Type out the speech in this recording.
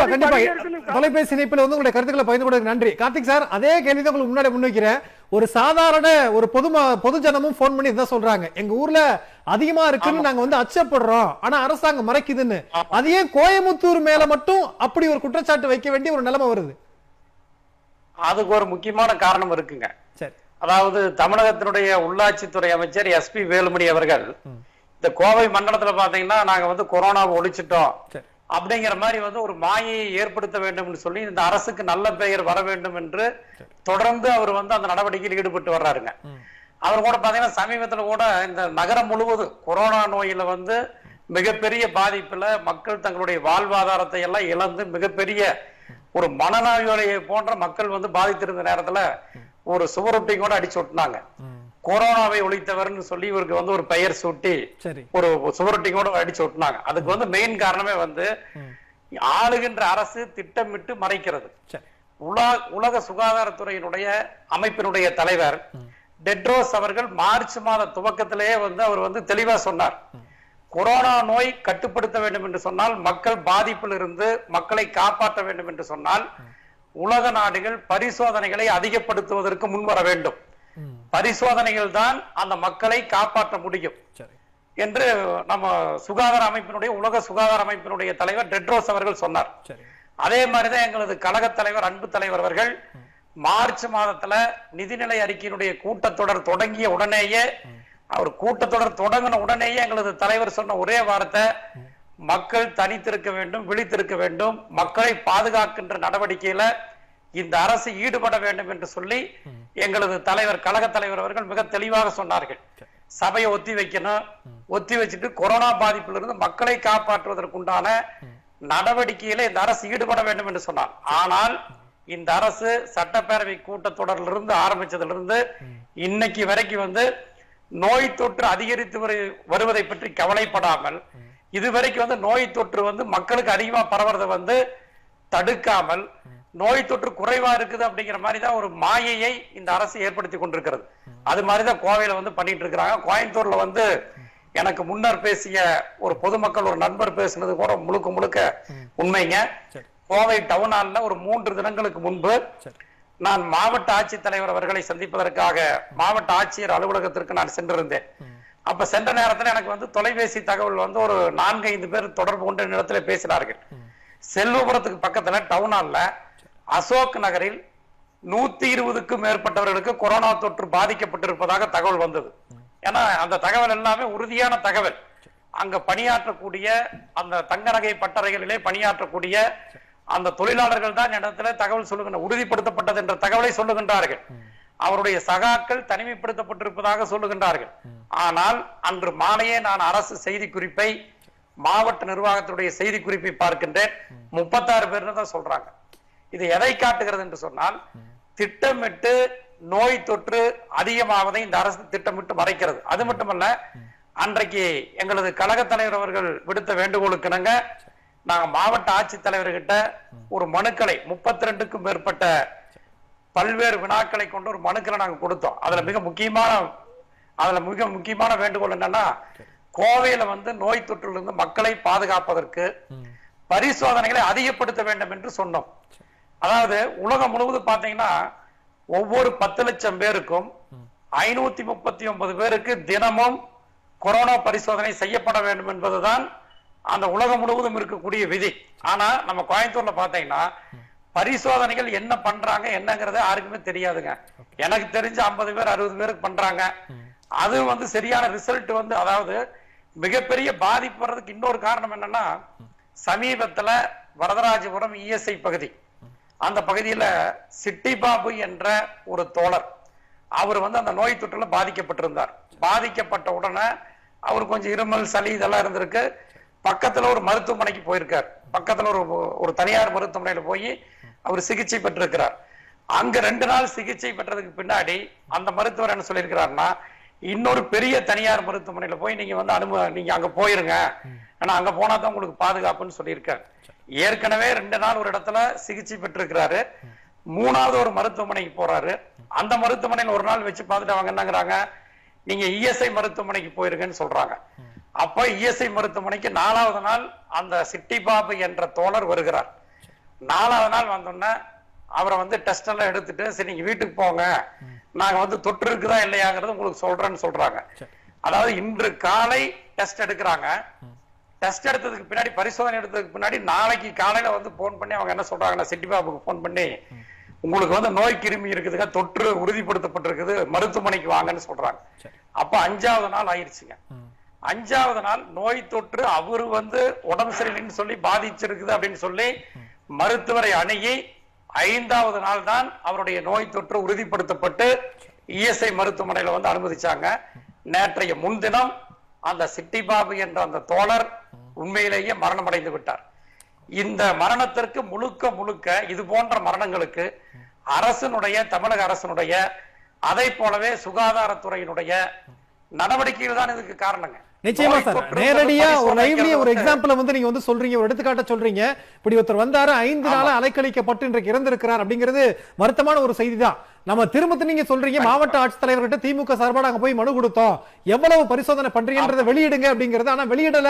கண்டிப்பா கண்டிப்பா. தொலைபேசி இணைப்பில் வந்து உங்களுடைய கருத்துக்களை பகிர்ந்து கொடுக்க நன்றி. கார்த்திக் சார் அதே கேள்வி தான் உங்களுக்கு முன்னாடி முன்வைக்கிறேன். ஒரு சாதாரண ஒரு பொது பொது ஜனமும் ஃபோன் பண்ணி இதான் சொல்றாங்க. எங்க ஊர்ல அதிகமா இருக்குன்னு நாங்க வந்து அச்சப்படுறோம். ஆனா அரசாங்கம் மறைக்குதுன்னு. அது ஏன் கோயமுத்தூர் மேல மட்டும் அப்படி ஒரு குற்றச்சாட்டு வைக்க வேண்டிய ஒரு நிலைமை வருது? அதுக்கு ஒரு முக்கியமான காரணம் இருக்குங்க. சரி. அதாவது தமிழகத்தினுடைய உள்ளாட்சித்துறை அமைச்சர் எஸ்பி வேலுமணி அவர்கள் இந்த கோவை மண்டலத்துல பாத்தீங்கன்னா நாங்க வந்து கொரோனாவை ஒழிச்சிட்டோம். சரி. அப்படிங்கிற மாதிரி வந்து ஒரு மாயையை ஏற்படுத்த வேண்டும்னு சொல்லி இந்த அரசுக்கு நல்ல பெயர் வர வேண்டும் என்று தொடர்ந்து அவர் வந்து அந்த நடவடிக்கையில் ஈடுபட்டு வர்றாருங்க. அவர் கூட பாத்தீங்கன்னா சமீபத்துல கூட இந்த நகரம் முழுவதும் கொரோனா நோயில வந்து மிகப்பெரிய பாதிப்புல மக்கள் தங்களுடைய வாழ்வாதாரத்தை எல்லாம் இழந்து மிகப்பெரிய ஒரு மனநோயை போன்ற மக்கள் வந்து பாதித்திருந்த நேரத்துல ஒரு சுவரொட்டி கூட அடிச்சு விட்டுனாங்க கொரோனாவை ஒழித்தவர்னு சொல்லி இவருக்கு வந்து ஒரு பெயர் சூட்டி ஒரு சுவரொட்டி கூட அடிச்சு விட்டுனாங்க. அதுக்கு வந்து மெயின் காரணமே வந்து ஆளுகின்ற அரசு திட்டமிட்டு மறைக்கிறது. உலக உலக சுகாதாரத்துறையினுடைய அமைப்பினுடைய தலைவர் டெட்ரோஸ் அவர்கள் மார்ச் மாத துவக்கத்திலேயே வந்து அவர் வந்து தெளிவா சொன்னார். கொரோனா நோய் கட்டுப்படுத்த வேண்டும் என்று சொன்னால் மக்கள் பாதிப்பில் இருந்து மக்களை காப்பாற்ற வேண்டும் என்று சொன்னால் உலக நாடுகள் பரிசோதனைகளை அதிகப்படுத்துவதற்கு முன்வர வேண்டும். பரிசோதனைகள் தான் அந்த மக்களை காப்பாற்ற முடியும். என்று நம்ம சுகாதார அமைப்பினுடைய உலக சுகாதார அமைப்பினுடைய தலைவர் டெட்ரோஸ் அவர்கள் சொன்னார். அதே மாதிரிதான் எங்களது கழக தலைவர் அன்பு தலைவர் அவர்கள் மார்ச் மாதத்துல நிதிநிலை அறிக்கையினுடைய கூட்டத்தொடர் தொடங்கிய உடனேயே அவர் கூட்டத்தொடர் தொடங்கின உடனேயே எங்களது தலைவர் சொன்ன ஒரே வார்த்தை மக்கள் தனித்திருக்க வேண்டும் விழித்திருக்க வேண்டும் மக்களை பாதுகாக்கின்ற நடவடிக்கையில இந்த அரசு ஈடுபட வேண்டும் என்று சொல்லி எங்களது தலைவர் கழக தலைவர் அவர்கள் மிக தெளிவாக சொன்னார்கள். சபையை ஒத்தி வைக்கணும். ஒத்தி வச்சுட்டு கொரோனா பாதிப்பிலிருந்து மக்களை காப்பாற்றுவதற்குண்டான நடவடிக்கையில இந்த அரசு ஈடுபட வேண்டும் என்று சொன்னார். ஆனால் இந்த அரசு சட்டப்பேரவை கூட்டத்தொடரிலிருந்து ஆரம்பிச்சதிலிருந்து இன்னைக்கு வரைக்கும் வந்து நோய் தொற்று அதிகரித்து வருவதை பற்றி கவலைப்படாமல் இதுவரைக்கும் வந்து நோய் தொற்று வந்து மக்களுக்கு அதிகமா பரவுறதை வந்து தடுக்காமல் நோய் தொற்று குறைவா இருக்குது அப்படிங்கிற மாதிரி தான் ஒரு மாயையை இந்த அரசு ஏற்படுத்தி கொண்டிருக்கிறது. அது மாதிரிதான் கோவையில வந்து பண்ணிட்டு இருக்கிறாங்க. கோயம்புத்தூர்ல வந்து எனக்கு முன்னர் பேசிய ஒரு பொதுமக்கள் ஒரு நண்பர் பேசினது கூட முழுக்க முழுக்க உண்மைங்க. கோவை டவுன் ஹால்ல ஒரு மூன்று தினங்களுக்கு முன்பு நான் மாவட்ட ஆட்சித்தலைவர் அவர்களை சந்திப்பதற்காக மாவட்ட ஆட்சியர் அலுவலகத்திற்கு நான் சென்றிருந்தேன். அப்ப சென்ற நேரத்துல எனக்கு வந்து தொலைபேசி தகவல் வந்து ஒரு நான்கு ஐந்து பேர் தொடர்பு கொண்டு இடத்துல பேசினார்கள். செல்வபுரத்துக்கு பக்கத்துல டவுன் ஹால்ல அசோக் நகரில் நூத்தி இருபதுக்கும் மேற்பட்டவர்களுக்கு கொரோனா தொற்று பாதிக்கப்பட்டிருப்பதாக தகவல் வந்தது. ஏன்னா அந்த தகவல் எல்லாமே உறுதியான தகவல். அங்க பணியாற்றக்கூடிய அந்த தங்க நகை பட்டறைகளிலே பணியாற்றக்கூடிய அந்த தொழிலாளர்கள் தான் இடத்துல தகவல் சொல்லுகின்ற உறுதிப்படுத்தப்பட்டது என்ற தகவலை சொல்லுகின்றார்கள். அவருடைய சகாக்கள் தனிமைப்படுத்தப்பட்டிருப்பதாக சொல்லுகின்றார்கள். ஆனால் அன்று மாலையே நான் அரசு செய்தி குறிப்பை மாவட்ட நிர்வாகத்துடைய செய்தி குறிப்பை பார்க்கின்றேன். முப்பத்தாறு பேர் தான் சொல்றாங்க. இது எதை காட்டுகிறது என்று சொன்னால் திட்டமிட்டு நோய் தொற்று அதிகமாவதை இந்த அரசு திட்டமிட்டு மறைக்கிறது. அது மட்டுமல்ல அன்றைக்கு எங்களது கழக தலைவர் அவர்கள் விடுத்த வேண்டுகோளுக்கு இணங்க நாங்க மாவட்ட ஆட்சித்தலைவர்கிட்ட ஒரு மனுக்களை முப்பத்தி ரெண்டுக்கும் மேற்பட்ட பல்வேறு வினாக்களை கொண்டு ஒரு மனுக்களை நாங்க கொடுத்தோம். அதுல மிக முக்கியமான அதுல மிக முக்கியமான வேண்டுகோள் என்னன்னா கோவையில வந்து நோய் தொற்றிலிருந்து மக்களை பாதுகாப்பதற்கு பரிசோதனைகளை அதிகப்படுத்த வேண்டும் என்று சொன்னோம். அதாவது உலகம் முழுவதும் பாத்தீங்கன்னா ஒவ்வொரு பத்து லட்சம் பேருக்கும் ஐநூத்தி முப்பத்தி ஒன்பது பேருக்கு தினமும் கொரோனா பரிசோதனை செய்யப்பட வேண்டும் என்பதுதான் அந்த உலகம் முழுவதும் இருக்கக்கூடிய விதி. ஆனா நம்ம கோயம்புத்தூர்ல பாத்தீங்கன்னா பரிசோதனைகள் என்ன பண்றாங்க என்னங்கறது யாருக்குமே தெரியாதுங்க. எனக்கு தெரிஞ்ச ஐம்பது பேர் அறுபது பேருக்கு பண்றாங்க. அது வந்து சரியான ரிசல்ட் வந்து அதாவது மிகப்பெரிய பாதிப்பு வர்றதுக்கு இன்னொரு காரணம் என்னன்னா சமீபத்துல வரதராஜபுரம் இஎஸ்ஐ பகுதி. அந்த பகுதியில சிட்டி பாபு என்ற ஒரு தோழர் அவர் வந்து அந்த நோய் தொற்றுல பாதிக்கப்பட்டிருந்தார். பாதிக்கப்பட்ட உடனே அவர் கொஞ்சம் இருமல் சளி இதெல்லாம் இருந்திருக்கு. பக்கத்துல ஒரு மருத்துவமனைக்கு போயிருக்கார். பக்கத்துல ஒரு ஒரு தனியார் மருத்துவமனையில போய் அவர் சிகிச்சை பெற்றிருக்கிறார். அங்க ரெண்டு நாள் சிகிச்சை பெற்றதுக்கு பின்னாடி அந்த மருத்துவர் என்ன சொல்லியிருக்கிறாருன்னா இன்னொரு பெரிய தனியார் மருத்துவமனையில போய் நீங்க வந்து அனும நீங்க அங்க போயிருங்க. ஆனா அங்க போனா தான் உங்களுக்கு பாதுகாப்புன்னு சொல்லியிருக்காரு. ஏற்கனவே ரெண்டு நாள் ஒரு இடத்துல சிகிச்சை பெற்றிருக்கிறாரு. மூணாவது ஒரு மருத்துவமனைக்கு போறாரு. அந்த மருத்துவமனையில ஒரு நாள் வச்சு பார்த்துட்டு அவங்க என்னங்கிறாங்க நீங்க இஎஸ்ஐ மருத்துவமனைக்கு போயிருங்கன்னு சொல்றாங்க. அப்ப இஎஸ்ஐ மருத்துவமனைக்கு நாலாவது நாள் அந்த சிட்டி பாபு என்ற தோழர் வருகிறார். நாலாவது நாள் வந்தோடனே அவரை வந்து டெஸ்ட் எல்லாம் எடுத்துட்டு சரி நீங்க வீட்டுக்கு போங்க. நாங்க வந்து தொற்று இருக்குதா இல்லையாங்கிறது உங்களுக்கு சொல்றேன்னு சொல்றாங்க. அதாவது இன்று காலை டெஸ்ட் எடுக்கிறாங்க. டெஸ்ட் எடுத்ததுக்கு பின்னாடி பரிசோதனை எடுத்ததுக்கு பின்னாடி நாளைக்கு காலையில வந்து போன் பண்ணி அவங்க என்ன சொல்றாங்கன்னா சிட்டி பாபுக்கு போன் பண்ணி உங்களுக்கு வந்து நோய் கிருமி இருக்குதுங்க தொற்று உறுதிப்படுத்தப்பட்டிருக்குது மருத்துவமனைக்கு வாங்கன்னு சொல்றாங்க. அப்ப அஞ்சாவது நாள் ஆயிருச்சுங்க ம். அஞ்சாவது நாள் நோய் தொற்று அவரு வந்து உடம்பு சரியில்லைன்னு சொல்லி பாதிச்சிருக்குது அப்படின்னு சொல்லி மருத்துவரை அணுகி ஐந்தாவது நாள் தான் அவருடைய நோய் தொற்று உறுதிப்படுத்தப்பட்டு இஎஸ்ஐ மருத்துவமனையில வந்து அனுமதிச்சாங்க. நேற்றைய முன்தினம் அந்த சிட்டி பாபு என்ற அந்த தோழர் உண்மையிலேயே மரணம் அடைந்து விட்டார். இந்த மரணத்திற்கு முழுக்க முழுக்க இது போன்ற மரணங்களுக்கு அரசனுடைய தமிழக அரசனுடைய அதை போலவே சுகாதாரத்துறையினுடைய நடவடிக்கைகள் தான் இதுக்கு காரணங்க. நிச்சயமா சார். நேரடியா ஒரு லைவ்லயே ஒரு எக்ஸாம்பிள் வந்து நீங்க வந்து சொல்றீங்க ஒரு எடுத்துக்காட்ட சொல்றீங்க. இப்படி ஒருத்தர் வந்தாரு ஐந்து நாளா அலைக்கழிக்கப்பட்டு இன்றைக்கு இறந்திருக்கிறார் அப்படிங்கிறது வருத்தமான ஒரு செய்தி தான் நம்ம திரும்ப நீங்க சொல்றீங்க மாவட்ட ஆட்சித்தலைவர்கிட்ட திமுக சார்பா நாங்க போய் மனு கொடுத்தோம். எவ்வளவு பரிசோதனை பண்றீங்கன்றதை வெளியிடுங்க அப்படிங்கறது. ஆனா வெளியிடல.